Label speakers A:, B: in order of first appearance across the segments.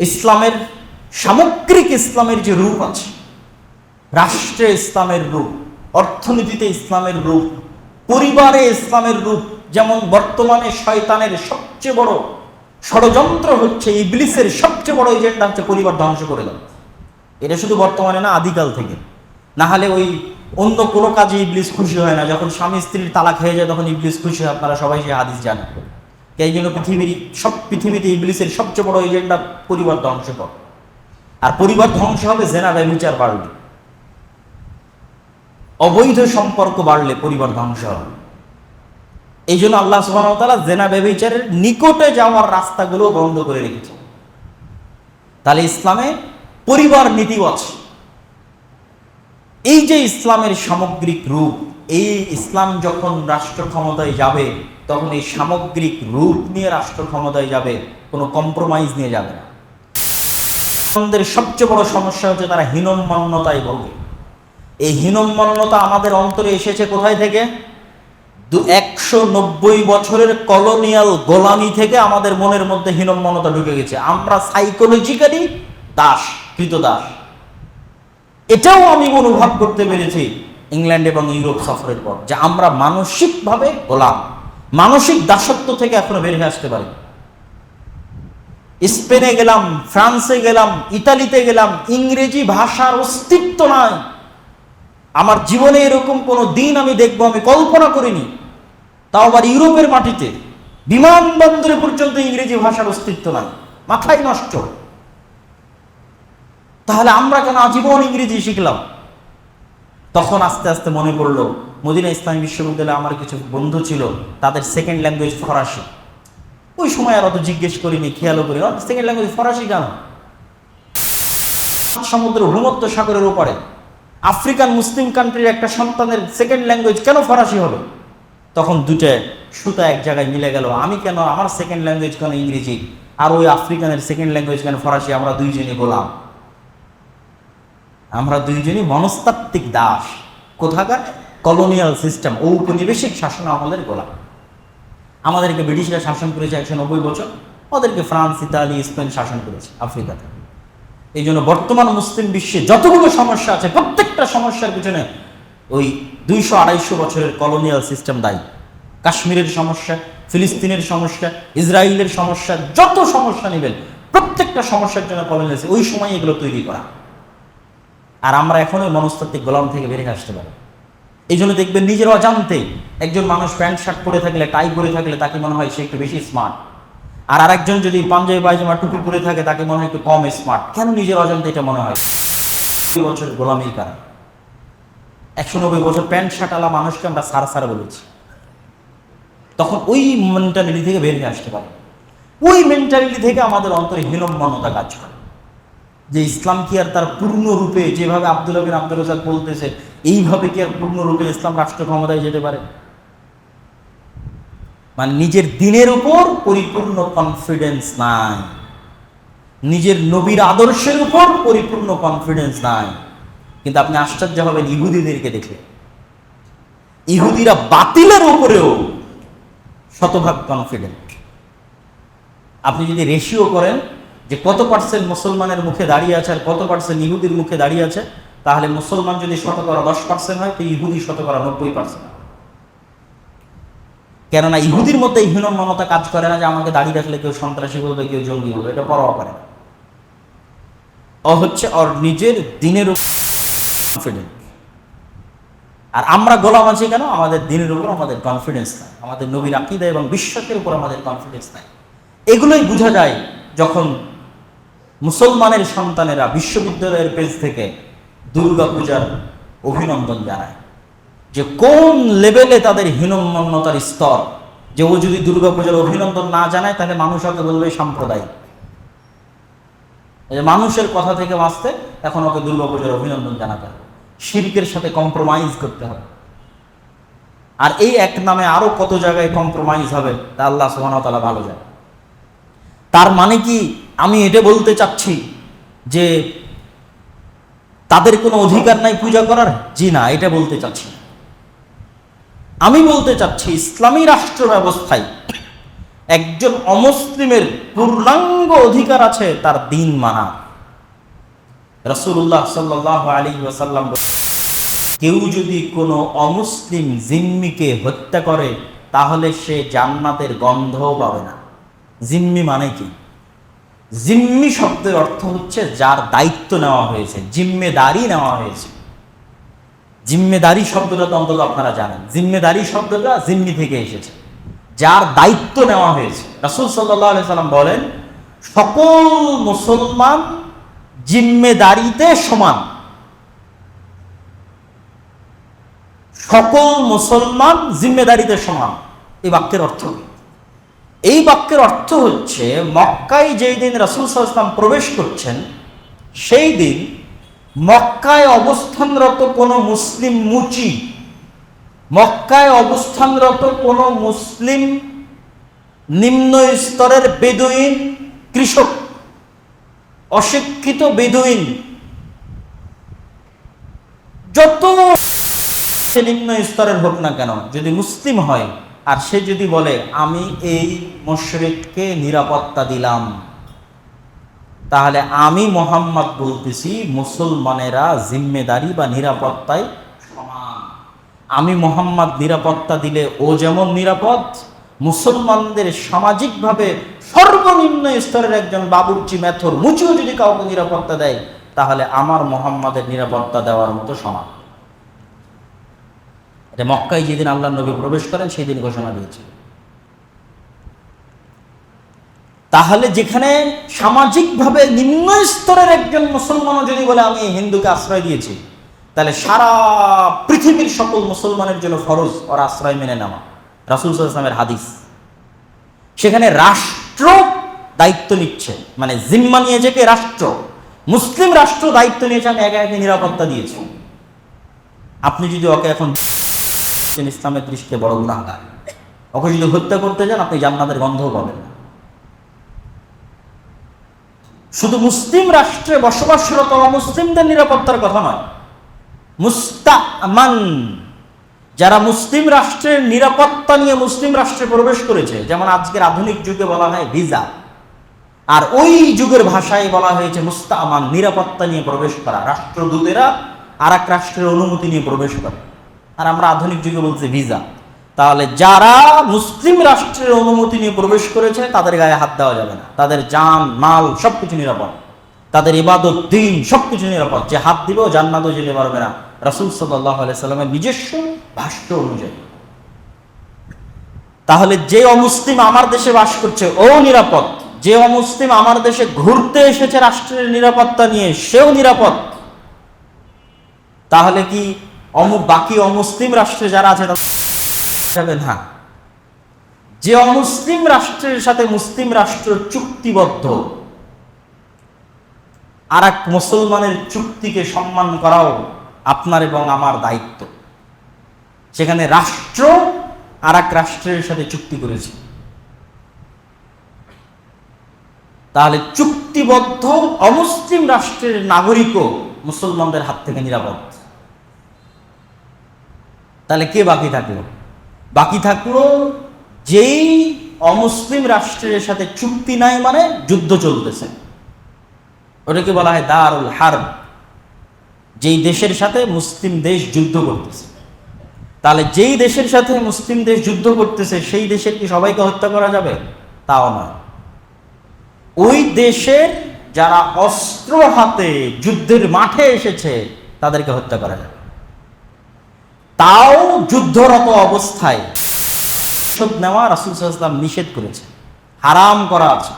A: ইসলামের, সামগ্রিক ইসলামের যে রূপ আছে, রাষ্ট্রে ইসলামের রূপ, অর্থনীতিতে ইসলামের রূপ, পরিবারে ইসলামের রূপ, যেমন বর্তমানে শয়তানের সবচেয়ে বড় ষড়যন্ত্র হচ্ছে, ইবলিসের সবচেয়ে বড় এজেন্ডা হচ্ছে পরিবার ধ্বংস করে দেওয়া। এটা শুধু বর্তমানে না, আদিকাল থেকে। না হলে ওই অন্য কোনো কাজে ইবলিস খুশি হয় না। যখন স্বামী স্ত্রীর তালাক হয়ে যায়, তখন ইবলিস খুশি হয়। আপনারা সবাই সে হাদিস জানেন। এই জন্য পৃথিবীর সব পৃথিবীতে ইবলিসের সবচেয়ে বড় এজেন্ডা পরিবার ধ্বংস কর। আর পরিবার ধ্বংস হবে জেনা বিচার বাড়বে অবৈধ সম্পর্ক বাড়লে পরিবার ধ্বংস হবে। এই জন্য আল্লাহ সুবাহতালা জেনা ব্যবচারের নিকটে যাওয়ার রাস্তাগুলো বন্ধ করে রেখেছে। তাহলে ইসলামে পরিবার নীতিও আছে এই যে ইসলামের সামগ্রিক রূপ, এই ইসলাম যখন রাষ্ট্র ক্ষমতায় যাবে তখন এই সামগ্রিক রূপ নিয়ে রাষ্ট্র ক্ষমতায় যাবে, কোনো কম্প্রোমাইজ নিয়ে যাবে না। আমাদের সবচেয়ে বড় সমস্যা হচ্ছে তারা হীনম্মান্যতায় ভোগে। এই হীনম্মান্যতা আমাদের অন্তরে এসেছে কোথায় থেকে? দু একশো নব্বই বছরের কলোনিয়াল গোলামি থেকে আমাদের মনের মধ্যে হীনম্মান্যতা ঢুকে গেছে। আমরা সাইকোলজিক্যালি দাস কৃত দাস এটাও আমি অনুভব করতে পেরেছি। ইংল্যান্ড এবং ইউরোপ সফরের পর, যে আমরা মানসিকভাবে গোলাম। মানসিক দাসত্ব থেকে এখনও বেরিয়ে আসতে পারি স্পেনে গেলাম, ফ্রান্সে গেলাম, ইতালিতে গেলাম, ইংরেজি ভাষার অস্তিত্ব নাই। আমার জীবনে এরকম কোনো দিন আমি দেখব, আমি কল্পনা করিনি। তাও আবার ইউরোপের মাটিতে, বিমানবন্দরে পর্যন্ত ইংরেজি ভাষার অস্তিত্ব নাই। মাথায় নষ্ট। তাহলে আমরা কেন আজীবন ইংরেজি শিখলাম? তখন আস্তে আস্তে মনে পড়ল, মদিনা ইসলামী বিশ্ববিদ্যালয়ে আমার কিছু বন্ধু ছিল, তাদের সেকেন্ড ল্যাঙ্গুয়েজ ফরাসি। ওই সময় আর অত জিজ্ঞেস করিনি, খেয়ালও করি সেকেন্ড ল্যাঙ্গুয়েজ ফরাসি কেন? সমুদ্র ভূমত্ব সাগরের উপরে, আফ্রিকান মুসলিম কান্ট্রির একটা সন্তানের সেকেন্ড ল্যাঙ্গুয়েজ কেন ফরাসি হলো? তখন দুটো সুতা এক জায়গায় মিলে গেল, আমি কেন আমার সেকেন্ড ল্যাঙ্গুয়েজ কেন ইংরেজি? আর ওই আফ্রিকানের সেকেন্ড ল্যাঙ্গুয়েজ কেন ফরাসি? আমরা দুইজনই গোলাম। আমরা দুইজনই মনস্তাত্ত্বিক দাস। কোথাকার? কলোনিয়াল সিস্টেম ঔপনিবেশিক শাসন আমলের গোলাম। আমাদেরকে ব্রিটিশরা শাসন করেছে একশো নব্বই বছর, ওদেরকে ফ্রান্স, ইতালি, স্পেন শাসন করেছে, আফ্রিকাতে। এই জন্য বর্তমান মুসলিম বিশ্বে যতগুলো সমস্যা আছে, প্রত্যেকটা সমস্যার পিছনে ওই দুইশো আড়াইশো বছরের কলোনিয়াল সিস্টেম দায়ী। কাশ্মীরের সমস্যা, ফিলিস্তিনের সমস্যা, ইসরায়েলের সমস্যা, যত সমস্যা নেবেন, প্রত্যেকটা সমস্যার জন্য কলোনিয়াল ওই সময় এগুলো তৈরি করা। আর আমরা এখন ওই মনস্তাত্ত্বিক গোলাম থেকে বেরিয়ে আসতে পারি। এই জন্য দেখবেন নিজের অজান্তে একজন মানুষ প্যান্ট, শার্ট পরে থাকলে, টাই পরে থাকলে তাকে মনে হয় সে একটু বেশি স্মার্ট আর আরেকজন যদি পাঞ্জাবি, পায়জামা, টুপি পরে থাকে, তাকে মনে হয় একটু কম স্মার্ট কেন নিজের অজান্তে এটা মনে হয়? বছর গোলামির কারণ একশো নব্বই বছর প্যান্ট, শার্ট আলা মানুষকে আমরা সারা সারা বলেছি। তখন ওই মেন্টালিটি থেকে বেরিয়ে আসতে পারে। ওই মেন্টালিটি থেকে আমাদের অন্তরে হীনম্মানতা কাজ করে। যে ইসলাম কি আর তার পূর্ণরূপে যেভাবে আব্দুল বিন আব্দুল রাজাক বলতেছে, এইভাবে কি আর পূর্ণরূপে ইসলাম রাষ্ট্র ক্ষমতায় যেতে পারে? মানে নিজের দিনের উপর পরিপূর্ণ কনফিডেন্স নাই। নিজের নবীর আদর্শের উপর পরিপূর্ণ কনফিডেন্স নাই। কিন্তু আপনি আশ্চর্য হবেন ইহুদিদেরকে দেখে ইহুদিরা বাতিলের উপরেও শতভাগ কনফিডেন্ট আপনি যদি রেশিও করেন যে কত পার্সেন্ট মুসলমানের মুখে দাঁড়িয়ে আছে আর কত পার্সেন্ট ইহুদির মুখে দাঁড়িয়ে আছে, তাহলে মুসলমান যদি শতকরা দশ পার্সেন্ট হয়, তো ইহুদি শতকরা নব্বই পার্সেন্ট কেননা ইহুদির মধ্যে হীনম মমতা কাজ করে না যে আমাকে দাঁড়িয়ে রাখলে কেউ সন্ত্রাসী বলবে, কেউ জঙ্গি বলবে, এটা পরোয়া করে না। ও হচ্ছে ওর নিজের দিনের কনফিডেন্ট আর আমরা গোলাম আছি কেন? আমাদের দিনের উপর আমাদের কনফিডেন্স নাই। আমাদের নবীর আকিদা এবং বিশ্বাসের উপর আমাদের কনফিডেন্স নাই। এগুলোই বোঝা যায় যখন মুসলমানের সন্তানেরা বিশ্ববিদ্যালয়ের পেজ থেকে দুর্গা পূজার অভিনন্দন জানায় যে কোন লেভেলে তাদের হীনম্মন্যতার স্তর? যে ও যদি দুর্গা পূজার অভিনন্দন না জানায়, তাহলে মানুষ ওকে বলবে সাম্প্রদায়িক। মানুষের কথা থেকে বাঁচতে এখন ওকে দুর্গা পূজার অভিনন্দন জানাতে হবে। শিল্পের সাথে কম্প্রোমাইজ করতে হবে। আর এই এক নামে আরও কত জায়গায় কম্প্রোমাইজ হবে, তা আল্লাহ সুহানতালা ভালো যায় তার মানে কি? আমি এটা বলতে চাচ্ছি যে তাদের কোনো অধিকার নাই পূজা করার? জি না, এটা বলতে চাচ্ছি। আমি বলতে চাচ্ছি, ইসলামী রাষ্ট্র ব্যবস্থায় একজন অমুসলিমের পূর্ণাঙ্গ অধিকার আছে, তার দিন মানা। রসুল্লাহ সাল্লাহ আলী ওয়াসাল্লাম কেউ যদি কোনো অমুসলিম জিম্মিকে হত্যা করে, তাহলে সে জান্নাতের গন্ধও পাবে না। জিম্মি মানে কি? জিম্মি শব্দের অর্থ হচ্ছে যার দায়িত্ব নেওয়া হয়েছে, জিম্মেদারি নেওয়া হয়েছে। জিম্মেদারি শব্দটা তো অন্তত আপনারা জানেন। জিম্মেদারি শব্দটা জিম্মি থেকে এসেছে। যার দায়িত্ব নেওয়া হয়েছে। রাসুল সাল্লাহ সাল্লাম বলেন, সকল মুসলমান জিম্মেদারিতে সমান। সকল মুসলমান জিম্মেদারিতে সমান। এই বাক্যের অর্থ কি? এই বাক্যের অর্থ হচ্ছে, মক্কায় যেই দিন রাসুল সাল্লাম প্রবেশ করছেন, সেই দিন মক্কায় অবস্থানরত কোনো মুসলিম মুচি, মক্কায় অবস্থানরত কোনো মুসলিম নিম্ন স্তরের বেদুইন কৃষক, অশিক্ষিত বেদুইন, যত নিম্ন স্তরের হোক না কেন, যদি মুসলিম হয় আর সে যদি বলে, আমি এই মুশরিককে নিরাপত্তা দিলাম। তাহলে আমি মোহাম্মদ বলতেছি, মুসলমানেরা জিম্মেদারি বা নিরাপত্তায় সমান। আমি মোহাম্মদ নিরাপত্তা দিলে ও যেমন নিরাপদ, মুসলমানদের সামাজিকভাবে সর্বনিম্ন স্তরের একজন বাবুর্চি মেথর মুচিও যদি কাউকে নিরাপত্তা দেয়, তাহলে আমার মোহাম্মদের নিরাপত্তা দেওয়ার মতো সমান। এটা মক্কায় যেদিন আল্লাহ নবী প্রবেশ করেন সেই দিন ঘোষণা দিয়েছে। তাহলে যেখানে সামাজিকভাবে নিম্ন স্তরের একজন মুসলমানও যদি বলে, আমি হিন্দুকে আশ্রয় দিয়েছি, তাহলে সারা পৃথিবীর সকল মুসলমানের জন্য ফরজ, ওর আশ্রয় মেনে নেওয়া। রাসুল সাল্লামের হাদিস। সেখানে রাষ্ট্র দায়িত্ব নিচ্ছে মানে জিম্মা নিয়েছে কে রাষ্ট্র, মুসলিম রাষ্ট্র দায়িত্ব নিয়েছে, আমি একা একে নিরাপত্তা দিয়েছি। আপনি যদি ওকে এখন ইসলামের দৃষ্টিতে বড় গুণাগার। ওকে যদি হত্যা করতে যান, আপনি জান্নাতের গন্ধও পাবেন না। শুধু মুসলিম রাষ্ট্রে বসবাসরত মুসলিমদের নিরাপত্তার কথা নয়, মুস্তামান, যারা মুসলিম রাষ্ট্রের নিরাপত্তা নিয়ে মুসলিম রাষ্ট্রে প্রবেশ করেছে, যেমন আজকের আধুনিক যুগে বলা হয় ভিসা, আর ওই যুগের ভাষায় বলা হয়েছে মুস্তামান, নিরাপত্তা নিয়ে প্রবেশ করা, রাষ্ট্রদূতেরা আর এক রাষ্ট্রের অনুমতি নিয়ে প্রবেশ করে। আর আমরা আধুনিক যুগে বলছি ভিসা। তাহলে যারা মুসলিম রাষ্ট্রের অনুমতি নিয়ে প্রবেশ করেছে, তাদের গায়ে হাত দেওয়া যাবে না। তাদের যান মাল সবকিছু নিরাপদ। তাদের ইবাদত, দিন সবকিছু নিরাপদ। যে হাত দিবেও জান্নাতও যেতে পারবে না। রাসুল সাল্লাহ সাল্লামের নিজস্ব ভাষ্য অনুযায়ী। তাহলে যে অমুসলিম আমার দেশে বাস করছে, ও নিরাপদ। যে অমুসলিম আমার দেশে ঘুরতে এসেছে রাষ্ট্রের নিরাপত্তা নিয়ে, সেও নিরাপদ। তাহলে কি বাকি অমুসলিম রাষ্ট্রে যারা আছে যাবে না যে অমুসলিম রাষ্ট্রের সাথে মুসলিম রাষ্ট্র চুক্তিবদ্ধ আর এক মুসলমানের চুক্তিকে সম্মান করাও আপনার এবং আমার দায়িত্ব। সেখানে রাষ্ট্র আর এক রাষ্ট্রের সাথে চুক্তি করেছে। তাহলে চুক্তিবদ্ধ অমুসলিম রাষ্ট্রের নাগরিকও মুসলমানদের হাত থেকে নিরাপদ। তাহলে কে বাকি থাকল? বাকি থাকল যেই অমুসলিম রাষ্ট্রের সাথে চুক্তি নাই মানে যুদ্ধ চলতেছে। ওটাকে বলা হয় দারুল হার্ব। যেই দেশের সাথে মুসলিম দেশ যুদ্ধ করতেছে। তাহলে যেই দেশের সাথে মুসলিম দেশ যুদ্ধ করতেছে, সেই দেশের কি সবাইকে হত্যা করা যাবে? তাও নয়। ওই দেশের যারা অস্ত্র হাতে যুদ্ধের মাঠে এসেছে, তাদেরকে হত্যা করা যাবে। তাও যুদ্ধরত অবস্থায় প্রতিশোধ নেওয়া রাসুল সাল্লাম নিষেধ করেছে হারাম করা আছে।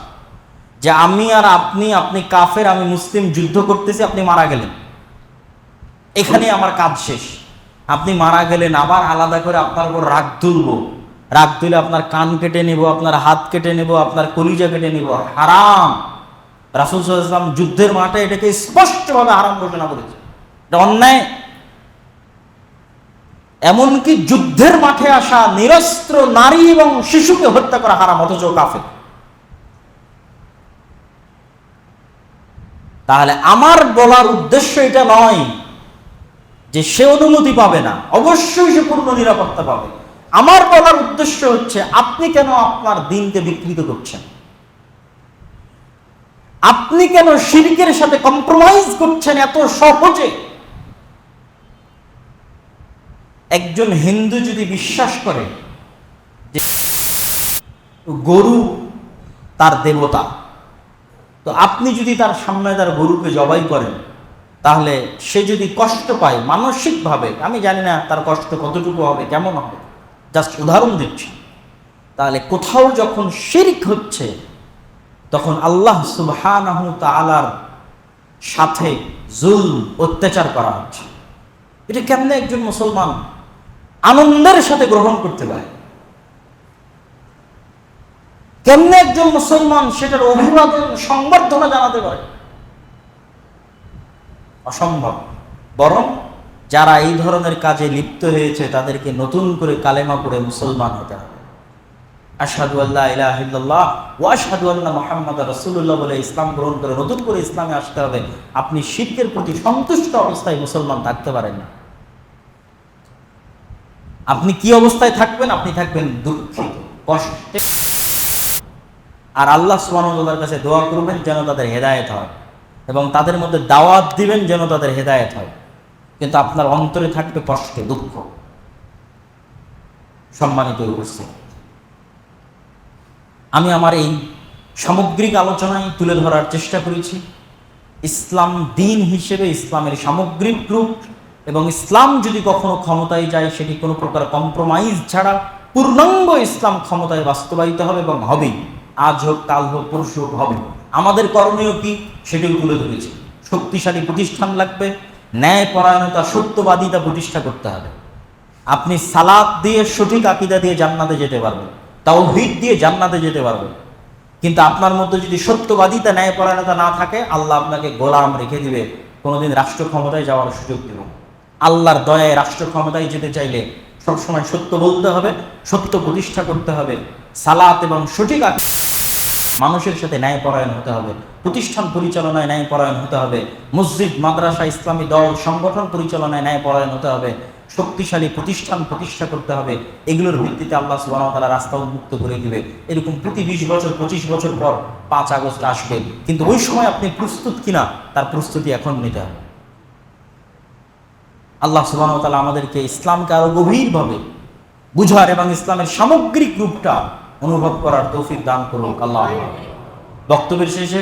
A: যে আমি আর আপনি আপনি কাফের, আমি মুসলিম যুদ্ধ করতেছি, আপনি মারা গেলেন। এখানে আমার কাজ শেষ। আপনি মারা গেলেন, আবার আলাদা করে আপনার উপর রাগ তুলব। রাগ তুলে আপনার কান কেটে নেব, আপনার হাত কেটে নেব, আপনার কলিজা কেটে নেব। হারাম। রাসুল সাল্লাম যুদ্ধের মাঠে এটাকে স্পষ্টভাবে হারাম ঘোষণা করেছে এটা অন্যায়। এমনকি যুদ্ধের মাঠে আসা নিরস্ত্র নারী এবং শিশুকে হত্যা করা হারাম, অথচ কাফে তাহলে আমার বলার উদ্দেশ্য এটা নয় যে সে অনুমতি পাবে না, অবশ্যই সে পূর্ণ নিরাপত্তা পাবে। আমার বলার উদ্দেশ্য হচ্ছে, আপনি কেন আপনার দিনকে বিকৃত করছেন? আপনি কেন শিরকের সাথে কম্প্রোমাইজ করছেন এত সহজে? একজন হিন্দু যদি বিশ্বাস করে যে গরু তার দেবতা, তো আপনি যদি তার সামনে তার গরুকে জবাই করেন, তাহলে সে যদি কষ্ট পায় মানসিকভাবে, আমি জানি না তার কষ্ট কতটুকু হবে, কেমন হবে জাস্ট উদাহরণ দিচ্ছি, তাহলে কোথাও যখন শিরিক হচ্ছে, তখন আল্লাহ সুবহানাহু তাআলার সাথে জুল অত্যাচার করা হচ্ছে। এটা কেমনে একজন মুসলমান আনন্দের সাথে গ্রহণ করতে পারে। কেমনে একজন মুসলমান সেটার অভিবাদন, সংবর্ধনা জানাতে পারে? অসম্ভব। বরং যারা এই ধরনের কাজে লিপ্ত হয়েছে, তাদেরকে নতুন করে কালেমা পড়ে মুসলমান হতে হবে। আশহাদু আল্লাহ ইলাহা ইল্লাল্লাহ ওয়া আশহাদু আন্না মুহাম্মাদ রাসূলুল্লাহ বলে ইসলাম গ্রহণ করে, নতুন করে ইসলামে আসতে হবে। আপনি শিরকের প্রতি সন্তুষ্ট অবস্থায় মুসলমান থাকতে পারেন না। আপনি কি অবস্থায় থাকবেন, আপনি থাকবেন দুঃখিত, কষ্টে। আর আল্লাহ সুবহানাহুর কাছে দোয়া করবেন যেন তাদের হেদায়েত হয় এবং তাদের মধ্যে দাওয়াত দিবেন যেন তাদের হেদায়েত হয়। কিন্তু আপনার অন্তরে থাকবে কষ্টে, দুঃখ। সম্মানিত উপস্থিতি, আমি আমার এই সামগ্রিক আলোচনায় তুলে ধরার চেষ্টা করেছি। ইসলাম দিন হিসেবে ইসলামের সামগ্রিক রূপ এবং ইসলাম যদি কখনো ক্ষমতায় যায়, সেটি কোনো প্রকার কম্প্রোমাইজ ছাড়া পূর্ণাঙ্গ ইসলাম ক্ষমতায় বাস্তবায়িত হবে এবং হবেই। আজ হোক, কাল হোক, পরশু হোক হবে আমাদের করণীয় কি? সেটিও তুলে ধরেছি। শক্তিশালী প্রতিষ্ঠান লাগবে। ন্যায় পরায়ণতা সত্যবাদিতা প্রতিষ্ঠা করতে হবে। আপনি সালাদ দিয়ে সঠিক আকিদা দিয়ে জান্নাতে যেতে পারবেন। তাও তাওহীদ দিয়ে জান্নাতে যেতে পারবেন। কিন্তু আপনার মধ্যে যদি সত্যবাদিতা, ন্যায়পরায়ণতা না থাকে, আল্লাহ আপনাকে গোলাম রেখে দিবে। কোনোদিন রাষ্ট্র ক্ষমতায় যাওয়ার সুযোগ দেবে না। আল্লাহর দয়ায় রাষ্ট্র ক্ষমতায় যেতে চাইলে সবসময় সত্য বলতে হবে, সত্য প্রতিষ্ঠা করতে হবে, সালাত এবং সঠিক মানুষের সাথে ন্যায়পরায়ণ হতে হবে, প্রতিষ্ঠান পরিচালনায় ন্যায়পরায়ণ হতে হবে, মসজিদ, মাদ্রাসা, ইসলামী দল, সংগঠন পরিচালনায় ন্যায়পরায়ণ হতে হবে, শক্তিশালী প্রতিষ্ঠান প্রতিষ্ঠা করতে হবে, এগুলোর ভিত্তিতে আল্লাহ সুবাহ তালা রাস্তা উন্মুক্ত করে দিবে। এরকম প্রতি বিশ বছর, পঁচিশ বছর পর পাঁচ আগস্ট আসবে। কিন্তু ওই সময় আপনি প্রস্তুত কিনা, তার প্রস্তুতি এখন নিতে হবে আল্লাহ সুবাহ তালা আমাদেরকে ইসলামকে আরও গভীরভাবে বুঝার এবং ইসলামের সামগ্রিক রূপটা অনুভব করার তৌফিক দান করুন আল্লাহ। বক্তব্যের শেষে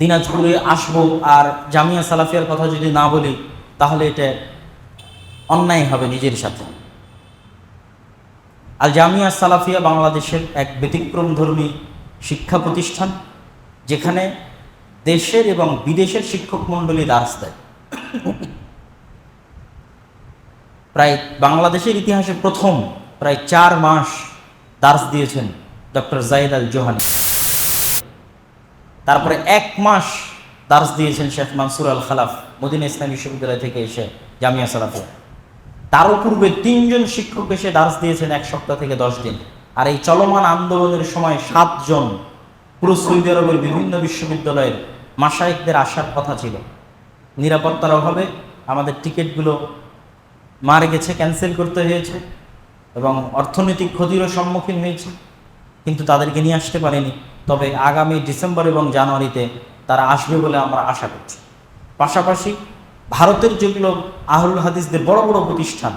A: দিনাজপুরে আসব আর জামিয়া সালাফিয়ার কথা যদি না বলি, তাহলে এটা অন্যায় হবে নিজের সাথে। আল জামিয়া সালাফিয়া বাংলাদেশের এক ব্যতিক্রম ধর্মী শিক্ষা প্রতিষ্ঠান, যেখানে দেশের এবং বিদেশের শিক্ষক মণ্ডলী দাস দেয় প্রায় বাংলাদেশের ইতিহাসে প্রথম প্রায় চার মাস দার্স দিয়েছেন ডক্টর জাইদ আল জোহানি। তারপরে এক মাস দার্স দিয়েছেন Sheikh Mansour Al Khalaf, Medina ইসলাম বিশ্ববিদ্যালয় থেকে এসে জামিয়া সালাফিয়া তারও পূর্বে তিনজন শিক্ষক এসে দার্স দিয়েছেন এক সপ্তাহ থেকে দশ দিন। আর এই চলমান আন্দোলনের সময় সাতজন পুরো সৌদি আরবের বিভিন্ন বিশ্ববিদ্যালয়ের মাসায়িকদের আসার কথা ছিল। নিরাপত্তার অভাবে আমাদের টিকিটগুলো মারে গেছে ক্যান্সেল করতে হয়েছে এবং অর্থনৈতিক ক্ষতিরও সম্মুখীন হয়েছে। কিন্তু তাদেরকে নিয়ে আসতে পারেনি। তবে আগামী ডিসেম্বর এবং জানুয়ারিতে তারা আসবে বলে আমরা আশা করছি। পাশাপাশি ভারতের যেগুলো আহরুল হাদিসদের বড় বড় প্রতিষ্ঠান,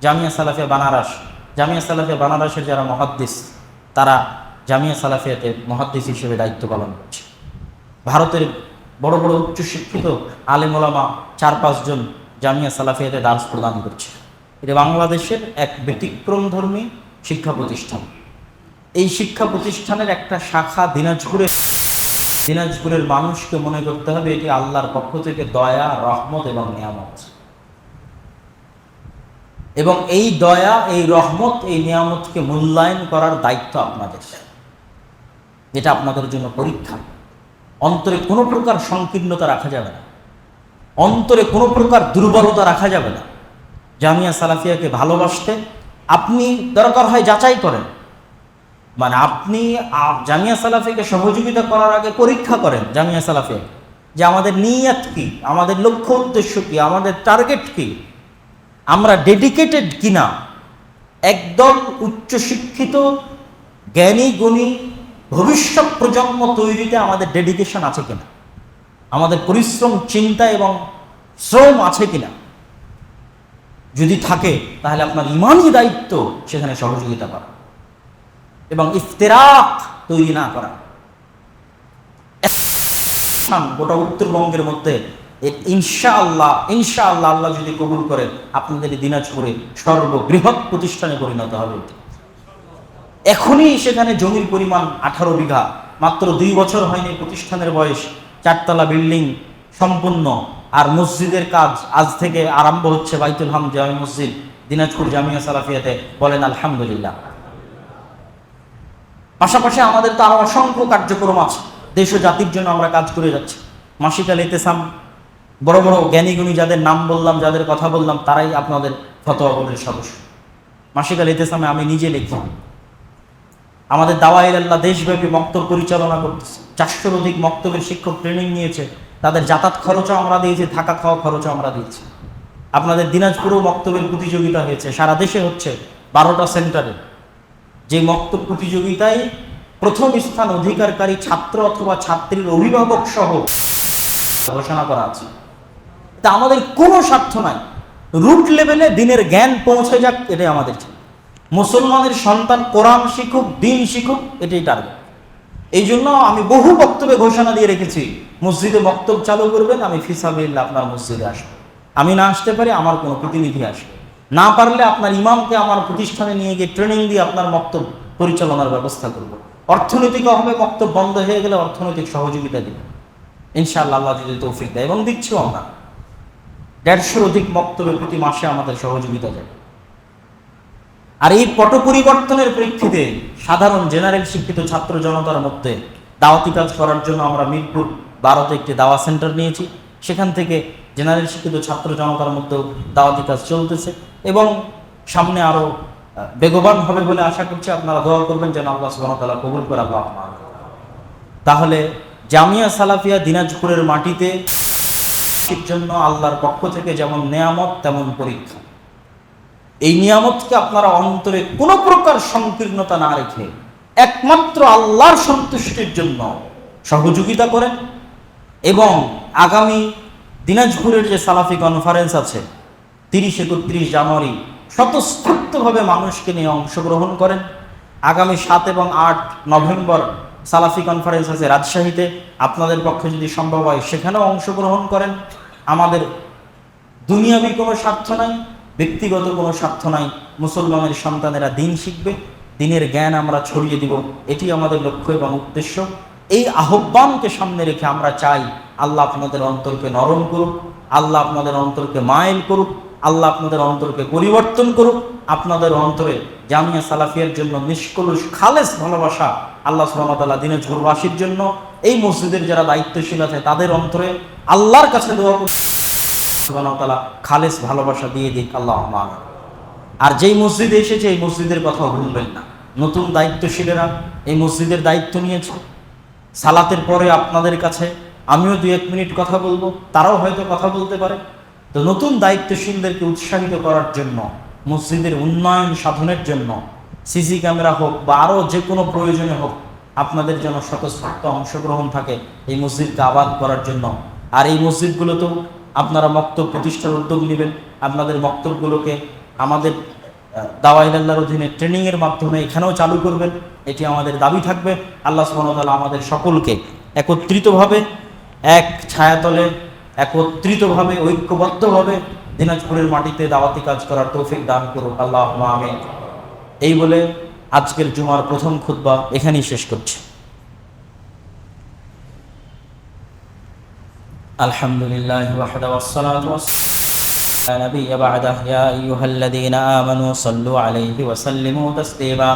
A: জামিয়া সালাফিয়া বানারস, জামিয়া সালাফিয়া বানারসের যারা মহাদ্দিস, তারা জামিয়া সালাফিয়াতে মহাদ্দিস হিসেবে দায়িত্ব পালন করছে। ভারতের বড় বড় উচ্চশিক্ষিত আলেম ওলামা চার পাঁচজন জামিয়া সালাফিয়াতে দার্স প্রদান করছে। এটা বাংলাদেশের এক ব্যতিক্রম ধর্মী শিক্ষা প্রতিষ্ঠান। এই শিক্ষা প্রতিষ্ঠানের একটা শাখা দিনাজপুরে। দিনাজপুরের মানুষকে মনে করতে হবে এটি আল্লাহর পক্ষ থেকে দয়া, রহমত এবং নিয়ামত। এবং এই দয়া, এই রহমত, এই নিয়ামতকে মূল্যায়ন করার দায়িত্ব আপনাদের। এটা আপনাদের জন্য পরীক্ষা। অন্তরে কোনো প্রকার সংকীর্ণতা রাখা যাবে না। অন্তরে কোনো প্রকার দুর্বলতা রাখা যাবে না। জামিয়া সালাফিয়াকে ভালোবাসতে আপনি দরকার হয় যাচাই করেন। মানে আপনি জামিয়া সালাফিকে সহযোগিতা করার আগে পরীক্ষা করেন জামিয়া সালাফিয়া যে আমাদের নিয়াত কি, আমাদের লক্ষ্য উদ্দেশ্য কি, আমাদের টার্গেট কি, আমরা ডেডিকেটেড কিনা। একদম উচ্চশিক্ষিত, জ্ঞানী, গুণী ভবিষ্যৎ প্রজন্ম তৈরিতে আমাদের ডেডিকেশন আছে কিনা। আমাদের পরিশ্রম, চিন্তা এবং শ্রম আছে কিনা? যদি থাকে, তাহলে আপনার ইমানই দায়িত্ব সেখানে সহযোগিতা করা। এবং ইফতেরাক তৈরি না করা। গোটা উত্তরবঙ্গের মধ্যে ইনশাআল্লাহ ইনশাআল্লাহ আল্লাহ যদি কবুল করে, আপনাদের দিনাজপুরে সর্ববৃহৎ প্রতিষ্ঠানে পরিণত হবে। এখনই সেখানে জমির পরিমাণ আঠারো বিঘা। মাত্র দুই বছর হয়নি প্রতিষ্ঠানের বয়স। চারতলা বিল্ডিং সম্পূর্ণ। আর মসজিদের কাজ আজ থেকে আরম্ভ হচ্ছে বাইতুল হাম জামি মসজিদ, দিনাজপুর জামিয়া সালাফিয়াতে। বলেন আলহামদুলিল্লাহ। পাশাপাশি আমাদের তো আরও অসংখ্য কার্যক্রম আছে। দেশ ও জাতির জন্য আমরা কাজ করে যাচ্ছি। মাসিকাল ইতেসাম, বড় বড় জ্ঞানীগুণী যাদের নাম বললাম, যাদের কথা বললাম, তারাই আপনাদের ফতোয়া বোর্ডের সদস্য। মাসিকাল ইতেসামে আমি নিজে লিখি। আমাদের দাওয়াইল আল্লাহ দেশব্যাপী বক্তব্য পরিচালনা করতেছে। চারশোর অধিক মক্তবের শিক্ষক ট্রেনিং নিয়েছে, তাদের যাতায়াত খরচও আমরা দিয়েছি, থাকা খাওয়া খরচও আমরা দিয়েছি আপনাদের দিনাজপুরেও মক্তবের প্রতিযোগিতা হয়েছে, সারা দেশে হচ্ছে বারোটা সেন্টারে। যে মক্তব প্রতিযোগিতায় প্রথম স্থান অধিকারকারী ছাত্র অথবা ছাত্রীর অভিভাবক সহ ঘোষণা করা আছে। তা আমাদের কোনো স্বার্থ নাই। রুট লেভেলে দিনের জ্ঞান পৌঁছে যাক, এটাই আমাদের মুসলমানের সন্তান কোরআন শিখুক, দিন শিখুক, এটাই টার্গেট এই জন্য আমি বহু বক্তব্যে ঘোষণা দিয়ে রেখেছি। মসজিদে বক্তব্য চালু করবেন, আমি ফিসাবিল্লা আপনার মসজিদে আসব। আমি না আসতে পারি, আমার কোনো প্রতিনিধি আসবে। না পারলে আপনার ইমামকে আমার প্রতিষ্ঠানে নিয়ে গিয়ে ট্রেনিং দিয়ে আপনার বক্তব্য পরিচালনার ব্যবস্থা করব। অর্থনৈতিক অভাবে বক্তব্য বন্ধ হয়ে গেলে অর্থনৈতিক সহযোগিতা দিব ইনশাআল্লাহ আল্লাহ যদি তৌফিক দেয়, এবং দিচ্ছিও আমরা। দেড়শোর অধিক বক্তব্যের প্রতি মাসে আমাদের সহযোগিতা যায় আর এই পট পরিবর্তনের প্রেক্ষিতে সাধারণ জেনারেল শিক্ষিত ছাত্র জনতার মধ্যে দাওয়াতি কাজ করার জন্য আমরা মিরপুর বারোতে একটি দাওয়া সেন্টার নিয়েছি। সেখান থেকে জেনারেল শিক্ষিত ছাত্র জনতার মধ্যেও দাওয়াতি কাজ চলতেছে এবং সামনে আরও আহ, বেগবান হবে বলে আশা করছি আপনারা দোয়া করবেন যেন আল্লাহ তাআলা কবুল করা পাক তাহলে জামিয়া সালাফিয়া দিনাজপুরের মাটিতে জন্য আল্লাহর পক্ষ থেকে যেমন নেয়ামত তেমন পরীক্ষা। এই নিয়ামতকে আপনারা অন্তরে কোনো প্রকার সংকীর্ণতা না রেখে একমাত্র আল্লাহর সন্তুষ্টির জন্য সহযোগিতা করেন। এবং আগামী দিনাজপুরের যে সালাফি কনফারেন্স আছে, তিরিশ একত্রিশ জানুয়ারি, স্বতঃস্ফূর্তভাবে মানুষকে নিয়ে অংশগ্রহণ করেন। আগামী সাত এবং আট নভেম্বর সালাফি কনফারেন্স আছে রাজশাহীতে। আপনাদের পক্ষে যদি সম্ভব হয়, সেখানেও অংশগ্রহণ করেন। আমাদের দুনিয়াবি কোনো স্বার্থ নাই। ব্যক্তিগত কোনো স্বার্থ নাই, মুসলমানের সন্তানেরা দিন শিখবে, দিনের জ্ঞান আমরা ছড়িয়ে দিব, এটি আমাদের লক্ষ্য এবং উদ্দেশ্য। এই আহ্বানকে সামনে রেখে আমরা চাই, আল্লাহ আপনাদের অন্তরকে নরম করুক, আল্লাহ আপনাদের অন্তরকে মাইল করুক, আল্লাহ আপনাদের অন্তরকে পরিবর্তন করুক, আপনাদের অন্তরে জামিয়া সালাফিয়ার জন্য নিষ্কলুষ, খালেস ভালোবাসা আল্লাহ সুহামতাল্লাহ দিনের ঝুরবাসীর জন্য। এই মসজিদের যারা দায়িত্বশীল আছে, তাদের অন্তরে আল্লাহর কাছে দোয়া তাআলা খালেস ভালোবাসা দিয়ে দিক আল্লাহ আর যেই মসজিদে এসেছে, এই মসজিদের কথা ভুলবেন না। নতুন দায়িত্বশীলেরা এই মসজিদের দায়িত্ব নিয়েছে। সালাতের পরে আপনাদের কাছে আমিও দু এক মিনিট কথা বলব, তারাও হয়তো কথা বলতে পারে। তো নতুন দায়িত্বশীলদেরকে উৎসাহিত করার জন্য, মসজিদের উন্নয়ন সাধনের জন্য, সিসি ক্যামেরা হোক বা আরও যে কোনো প্রয়োজনে হোক, আপনাদের যেন স্বতঃস্ফূর্ত অংশগ্রহণ থাকে এই মসজিদকে আবাদ করার জন্য। আর এই মসজিদগুলোতেও আপনারা মক্তব প্রতিষ্ঠার উদ্যোগ নেবেন। আপনাদের মক্তবগুলোকে আমাদের দাওয়াইল্লাহর অধীনে ট্রেনিংয়ের মাধ্যমে এখানেও চালু করবেন। এটি আমাদের দাবি থাকবে। আল্লাহ সুবহানাহু আমাদের সকলকে একত্রিতভাবে, এক ছায়াতলে একত্রিতভাবে, ঐক্যবদ্ধভাবে দিনাজপুরের মাটিতে দাওয়াতি কাজ করার তৌফিক দান করুক আল্লাহ আমিন। এই বলে আজকের জুমার প্রথম খুতবা এখানেই শেষ করছি। الحمد لله وحده والصلاة والسلام لا نبي بعده. يا أيها الذين آمنوا صلوا عليه وسلموا تسليما.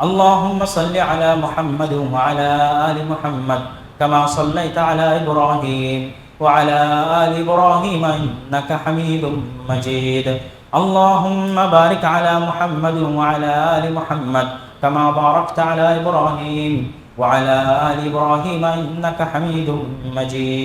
A: اللهم صل على محمد وعلى آل محمد كما صليت على إبراهيم وعلى آل إبراهيم إنك حميد مجيد. اللهم بارك على محمد وعلى آل محمد كما باركت على إبراهيم وعلى آل إبراهيم إنك حميد مجيد.